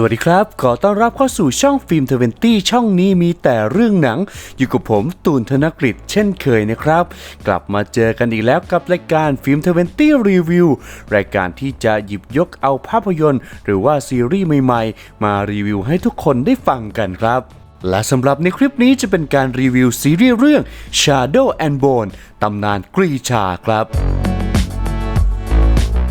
สวัสดีครับ ขอต้อนรับเข้าสู่ช่องฟิล์มเทเวนตี้ช่องนี้มีแต่เรื่องหนัง อยู่กับผมตูนธนกฤษเช่นเคยนะครับ กลับมาเจอกันอีกแล้วกับรายการฟิล์มเทเวนตี้รีวิวรายการที่จะหยิบยกเอาภาพยนตร์ หรือว่าซีรีส์ใหม่ๆ มารีวิวให้ทุกคนได้ฟังกันครับและสำหรับในคลิปนี้จะเป็นการรีวิวซีรีส์เรื่อง Shadow and Bone ตำนานกรีชาครับ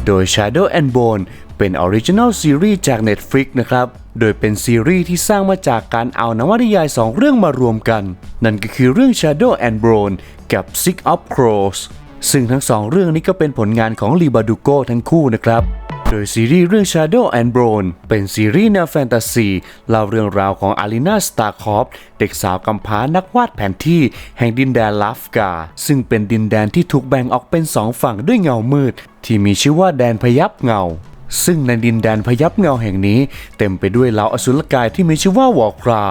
โดย Shadow and Bone เป็นออริจินัลซีรีส์จาก Netflix นะครับ โดยเป็นซีรีส์ที่สร้างมาจากการเอานวนิยาย 2 เรื่องมารวมกัน นั่นก็คือเรื่อง Shadow and Bone กับ Six of Crows ซึ่งทั้งสองเรื่องนี้ก็เป็นผลงานของลีบาดูโกทั้งคู่นะครับโดยซีรีส์เรื่อง Shadow and Bone เป็นซีรีส์แนวแฟนตาซีเล่าเรื่องราวของอารีนาสตาร์คอฟเด็กสาวกำพร้านักวาดแผนที่แห่งดินแดนลาฟกา ซึ่งเป็นดินแดนที่ถูกแบ่งออกเป็นสองฝั่งด้วยเงามืด ที่มีชื่อว่าแดนพยับเงา ซึ่งในดินแดนพยับเงาแห่งนี้เต็มไปด้วยเหล่าอสุรกายที่มีชื่อว่าวอร์ครา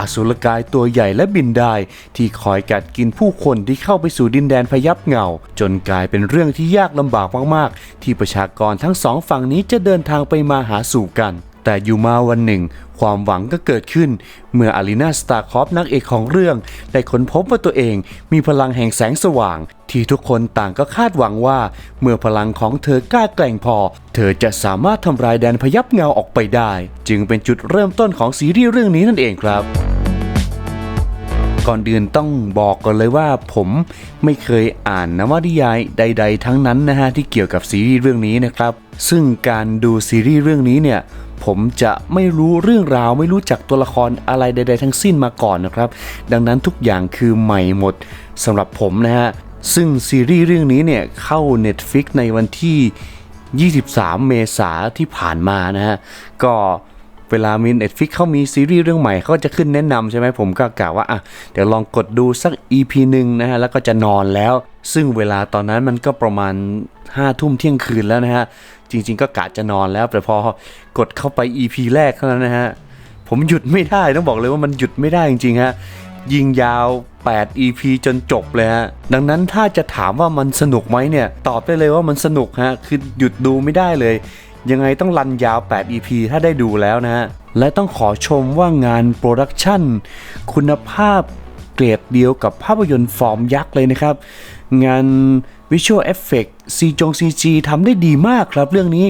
อสุรกายตัวใหญ่และบินได้ที่คอยกัดกินผู้คนที่เข้าไปสู่ดินแดนพยับเงา จนกลายเป็นเรื่องที่ยากลำบากมาก ๆ ที่ประชากรทั้งสองฝั่งนี้จะเดินทางไปมาหาสู่กัน แต่อยู่มาวันหนึ่ง ความหวังก็เกิดขึ้น เมื่ออารีนาสตาร์คอฟนักเอกของเรื่อง ได้ค้นพบว่าตัวเองมีพลังแห่งแสงสว่าง ที่ทุกคนต่างก็คาดหวังว่า เมื่อพลังของเธอกล้าแกร่งพอ เธอจะสามารถทำลายแดนพยับเงาออกไปได้ จึงเป็นจุดเริ่มต้นของซีรีส์เรื่องนี้นั่นเองครับก่อนอื่นต้องบอกก่อนเลยว่าผมไม่เคยอ่านนวนิยายใด ๆ ทั้งนั้นนะฮะที่เกี่ยวกับซีรีส์เรื่องนี้นะครับ ซึ่งการดูซีรีส์เรื่องนี้เนี่ย ผมจะไม่รู้เรื่องราว ไม่รู้จักตัวละครอะไรใด ๆ ทั้งสิ้นมาก่อนนะครับ ดังนั้นทุกอย่างคือใหม่หมดสำหรับผมนะฮะ ซึ่งซีรีส์เรื่องนี้เนี่ยเข้า Netflix ในวันที่ 23 เมษาที่ผ่านมานะฮะ ก็ เวลามี Netflix เขามีซีรีส์เรื่องใหม่เขาจะขึ้นแนะนำใช่ไหมผมก็กะว่าอะเดี๋ยวลองกดดูสัก EP หนึ่งนะฮะแล้วก็จะนอนแล้ว ซึ่งเวลาตอนนั้นมันก็ประมาณ5ทุ่มเที่ยงคืนแล้วนะฮะจริง ๆ ก็กะจะนอนแล้วแต่พอกดเข้าไป EP แรกเท่านั้นนะฮะผมหยุดไม่ได้ต้องบอกเลยว่ามันหยุดไม่ได้จริงๆฮะยิงยาว 8 EP จนจบเลยฮะ ดังนั้นถ้าจะถามว่ามันสนุกไหมเนี่ย ตอบได้เลยว่ามันสนุกฮะ คือหยุดดูไม่ได้เลย ยังไงต้องรันยาว 8 EP ถ้าได้ดูแล้วนะฮะ และต้องขอชมว่างานโปรดักชันคุณภาพเกรดเดียวกับภาพยนตร์ฟอร์มยักษ์เลยนะครับ งาน Visual Effect ซีจง CG ทำได้ดีมากครับ เรื่องนี้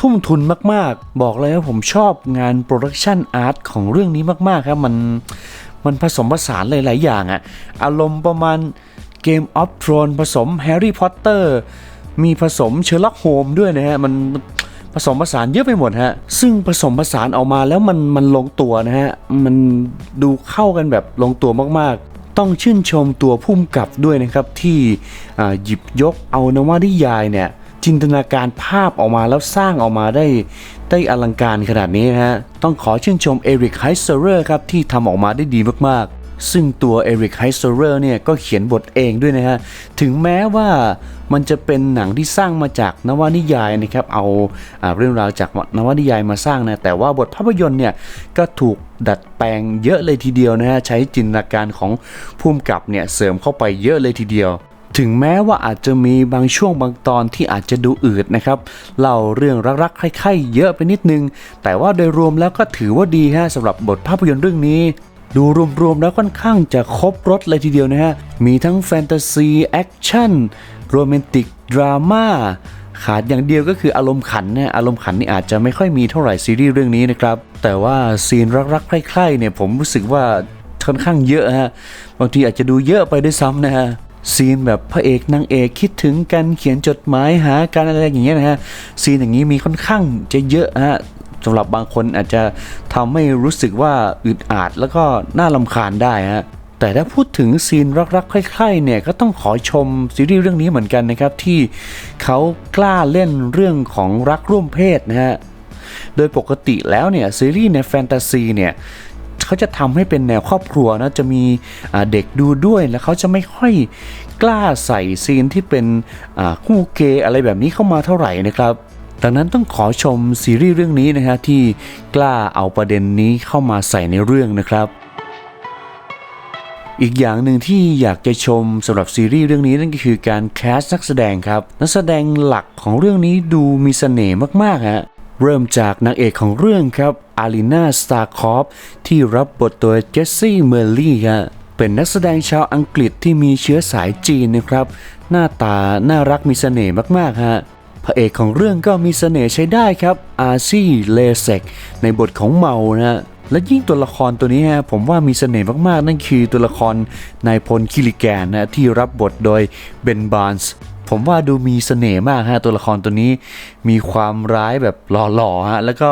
ทุ่มทุนมากๆ บอกเลยว่าผมชอบงานโปรดักชันอาร์ตของเรื่องนี้มากๆครับ มันมันผสมผสานหลาย ๆ อย่างอะอารมณ์ประมาณ Game of Thrones ผสม Harry Potter มีผสมเชอร์ล็อกโฮมด้วยนะฮะ มัน ผสมผสานเยอะไปหมดฮะ ซึ่งผสมผสานออกมาแล้วมันมันลงตัวนะฮะ มันดูเข้ากันแบบลงตัวมากๆ ต้องชื่นชมตัวพุ่มกับด้วยนะครับที่หยิบยกเอานวนิยายเนี่ยจินตนาการภาพออกมาแล้วสร้างออกมาได้ได้อลังการขนาดนี้นะฮะ ต้องขอชื่นชมเอริกไฮเซอร์ครับที่ทำออกมาได้ดีมากๆ ซึ่งตัวเอริกไฮเซอร์เนี่ยก็เขียนบทเองด้วยนะฮะ ถึงแม้ว่ามันจะเป็นหนังที่สร้างมาจากนวนิยายนะครับเอาอาเรื่องราวจากนวนิยายมาสร้างนะ แต่ว่าบทภาพยนตร์เนี่ยก็ถูกดัดแปลงเยอะเลยทีเดียวนะฮะ ใช้จินตนาการของภูมิกับเนี่ยเสริมเข้าไปเยอะเลยทีเดียวถึงแม้ว่าอาจจะมีบางช่วงบางตอนที่อาจจะดูอืดนะครับเล่าเรื่องรักๆใคร่ๆเยอะไปนิดนึง แต่ว่าโดยรวมแล้วก็ถือว่าดีฮะสำหรับบทภาพยนตร์เรื่องนี้ ดูรวมๆแล้วค่อนข้างจะครบรถเลยทีเดียวนะฮะ มีทั้งแฟนตาซีแอคชั่นโรแมนติกดราม่าขาดอย่างเดียวก็คืออารมณ์ขันนะอารมณ์ขันนี่อาจจะไม่ค่อยมีเท่าไหร่ซีรีส์เรื่องนี้นะครับ แต่ว่าซีนรักๆใคร่ๆเนี่ยผมรู้สึกว่าค่อนข้างเยอะฮะบางทีอาจจะดูเยอะไปด้วยซ้ำนะฮะซีนแบบพระเอกนางเอกคิดถึงกันเขียนจดหมายหากันอะไรอย่างเงี้ยนะฮะซีนอย่างนี้มีค่อนข้างจะเยอะฮะ สำหรับบางคนอาจจะทำให้รู้สึกว่าอึดอัดแล้วก็น่าลำคาญได้ฮะแต่ถ้าพูดถึงซีนรักๆใคร่ๆเนี่ยก็ต้องขอชมซีรีส์เรื่องนี้เหมือนกันนะครับที่เขากล้าเล่นเรื่องของรักร่วมเพศนะฮะโดยปกติแล้วเนี่ยซีรีส์ในแฟนตาซีเนี่ยเขาจะทำให้เป็นแนวครอบครัวนะจะมีเด็กดูด้วยแล้วเขาจะไม่ค่อยกล้าใส่ซีนที่เป็นคู่เกย์อะไรแบบนี้เข้ามาเท่าไหร่นะครับ ดังนั้นต้องขอชมซีรีส์เรื่องนี้นะฮะที่กล้าเอาประเด็นนี้เข้ามาใส่ในเรื่องนะครับอีกอย่างหนึ่งที่อยากจะชมสำหรับซีรีส์เรื่องนี้นั่นก็คือการแคสนักแสดงครับ นักแสดงหลักของเรื่องนี้ดูมีเสน่ห์มากๆฮะเริ่มจากนางเอกของเรื่องครับอารีนาสตาร์คอฟที่รับบทโดยเจสซี่เมอร์ลี่ฮะเป็นนักแสดงชาวอังกฤษที่มีเชื้อสายจีนนะครับ หน้าตาน่ารักมีเสน่ห์มากๆฮะ พระเอกของเรื่องก็มีเสน่ห์ใช้ได้ครับอาซี่เลเซกในบทของเมานะและยิ่งตัวละครตัวนี้ฮะผมว่ามีเสน่ห์มากๆ นั่นคือตัวละครนายพลคิลิแกนนะที่รับบทโดยเบนบานส์ผมว่าดูมีเสน่ห์มากฮะตัวละครตัวนี้มีความร้ายแบบหล่อๆฮะแล้วก็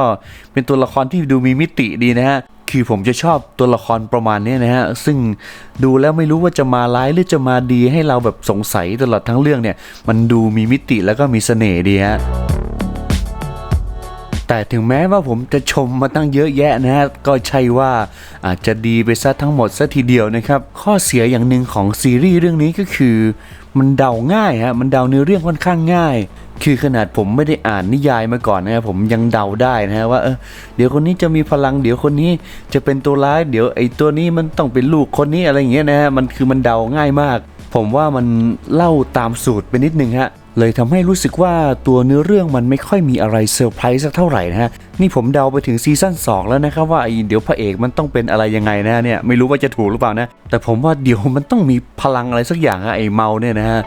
เป็นตัวละครที่ดูมีมิติดีนะฮะ คือผมจะชอบตัวละครประมาณนี้นะฮะ ซึ่งดูแล้วไม่รู้ว่าจะมาร้ายหรือจะมาดีให้เราแบบสงสัยตลอดทั้งเรื่องเนี่ย มันดูมีมิติแล้วก็มีเสน่ห์ดีฮะ แต่ถึงแม้ว่าผมจะชมมาตั้งเยอะแยะนะฮะก็ใช่ว่าอาจจะดีไปซะทั้งหมดซะทีเดียวนะครับ ข้อเสียอย่างหนึ่งของซีรีส์เรื่องนี้ก็คือ มันเดาง่ายฮะมันเดาเนื้อเรื่องค่อนข้างง่ายคือขนาดผมไม่ได้อ่านนิยายมาก่อนนะครับผมยังเดาได้นะฮะว่าเออเดี๋ยวคนนี้จะมีพลัง เดี๋ยวคนนี้จะเป็นตัวร้าย เดี๋ยวไอ้ตัวนี้มันต้องเป็นลูกคนนี้อะไรอย่างเงี้ยนะฮะมันคือมันเดาง่ายมาก ผมว่ามันเล่าตามสูตรไปนิดนึงฮะ เลยทำให้รู้สึกว่าตัวเนื้อเรื่องมันไม่ค่อยมีอะไรเซอร์ไพรส์สักเท่าไหร่นะฮะ นี่ผมเดาไปถึงซีซั่น2 แล้วนะครับว่าไอเดี๋ยวพระเอกมันต้องเป็นอะไรยังไงนะเนี่ยไม่รู้ว่าจะถูกหรือเปล่านะ แต่ผมว่าเดี๋ยวมันต้องมีพลังอะไรสักอย่างอะไอ้เมาเนี่ยนะฮะ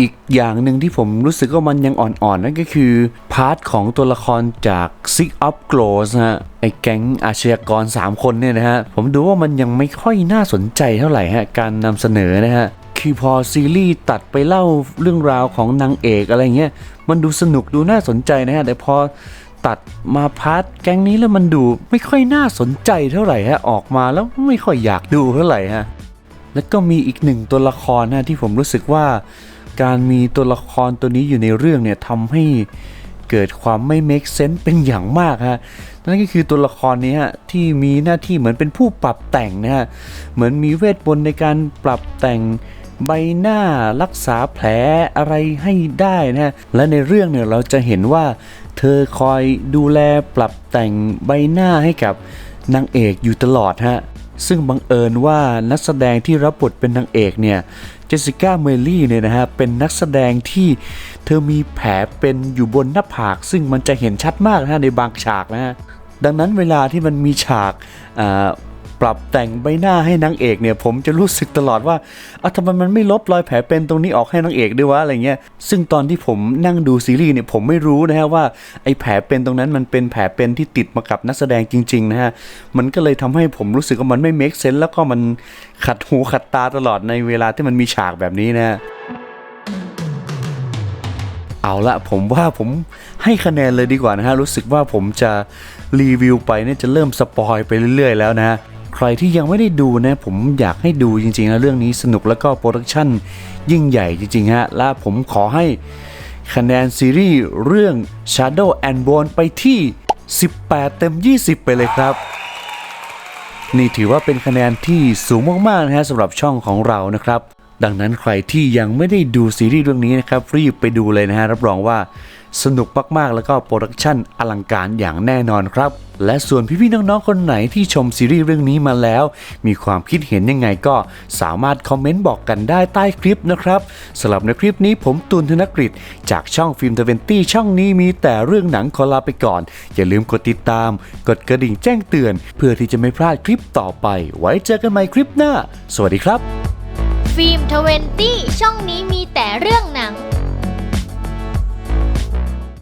อีกอย่างหนึ่งที่ผมรู้สึกว่ามันยังอ่อนๆ นั่นก็คือ พาร์ทของตัวละครจาก Six of Crows นะฮะไอ้แก๊งอาชญากร 3 คนเนี่ยนะฮะ ผมดูว่ามันยังไม่ค่อยน่าสนใจเท่าไหร่ฮะ การนำเสนอนะฮะ คือพอซีรีส์ตัดไปเล่าเรื่องราวของนางเอกอะไรเงี้ยมันดูสนุกดูน่าสนใจนะฮะแต่พอตัดมาพาร์ทแก๊งนี้แล้วมันดูไม่ค่อยน่าสนใจเท่าไหร่ฮะออกมาแล้วไม่ค่อยอยากดูเท่าไหร่ฮะแล้วก็มีอีกหนึ่งตัวละครนะที่ผมรู้สึกว่า การมีตัวละครตัวนี้อยู่ในเรื่องเนี่ยทำให้เกิดความไม่ make sense เป็นอย่างมากฮะนั่นก็คือตัวละครนี้ฮะที่มีหน้าที่เหมือนเป็นผู้ปรับแต่งนะฮะเหมือนมีเวทมนต์ในการปรับแต่ง ใบหน้ารักษาแผลอะไรให้ได้นะฮะและในเรื่องเนี่ยเราจะเห็นว่า เธอคอยดูแลปรับแต่งใบหน้าให้กับนางเอกอยู่ตลอดฮะซึ่งบังเอิญว่านักแสดงที่รับบทเป็นนางเอกเนี่ยเจสสิก้าเมลลี่เนี่ยนะฮะเป็นนักแสดงที่เธอมีแผลเป็นอยู่บนหน้าผาก ซึ่งมันจะเห็นชัดมากนะฮะในบางฉากนะฮะดังนั้นเวลาที่มันมีฉากอ่า ปรับแต่งใบหน้าให้นางเอกเนี่ยผมจะรู้สึกตลอดว่าอะทำไมมันไม่ลบรอยแผลเป็นตรงนี้ออกให้นางเอกด้วยวะอะไรเงี้ยซึ่งตอนที่ผมนั่งดูซีรีส์เนี่ยผมไม่รู้นะฮะว่าไอ้แผลเป็นตรงนั้นมันเป็นแผลเป็นที่ติดมากับนักแสดงจริงๆนะฮะมันก็เลยทำให้ผมรู้สึกว่ามันไม่ make sense แล้วก็มันขัดหูขัดตาตลอดในเวลาที่มันมีฉากแบบนี้นะฮะเอาละผมว่าผมให้คะแนนเลยดีกว่านะฮะ รู้สึกว่าผมจะรีวิวไปเนี่ยจะเริ่มสปอยไปเรื่อยๆแล้วนะฮะ ใครที่ยังไม่ได้ดูนะผมอยากให้ดูจริงๆนะเรื่องนี้สนุกแล้วก็โปรดักชั่นยิ่งใหญ่จริงๆฮะและผมขอให้คะแนนซีรีส์เรื่อง Shadow and Bone ไปที่ 18 เต็ม 20 ไปเลยครับ นี่ถือว่าเป็นคะแนนที่สูงมากๆนะฮะสำหรับช่องของเรานะครับ ดังนั้นใครที่ยังไม่ได้ดูซีรีส์เรื่องนี้นะครับรีบไปดูเลยนะฮะรับรองว่าสนุกมากๆ แล้วก็โปรดักชั่นอลังการอย่างแน่นอนครับ และส่วนพี่ๆน้องๆคนไหนที่ชมซีรีส์เรื่องนี้มาแล้ว มีความคิดเห็นยังไงก็สามารถคอมเมนต์บอกกันได้ใต้คลิปนะครับสำหรับในคลิปนี้ผมตูนธนกฤษจากช่องฟิล์มเทเวนตี้ช่องนี้มีแต่เรื่องหนังขอลาไปก่อน อย่าลืมกดติดตาม กดกระดิ่งแจ้งเตือน เพื่อที่จะไม่พลาดคลิปต่อไป ไว้เจอกันใหม่คลิปหน้า สวัสดีครับ ฟิล์ม20 ช่องนี้มีแต่เรื่องหนัง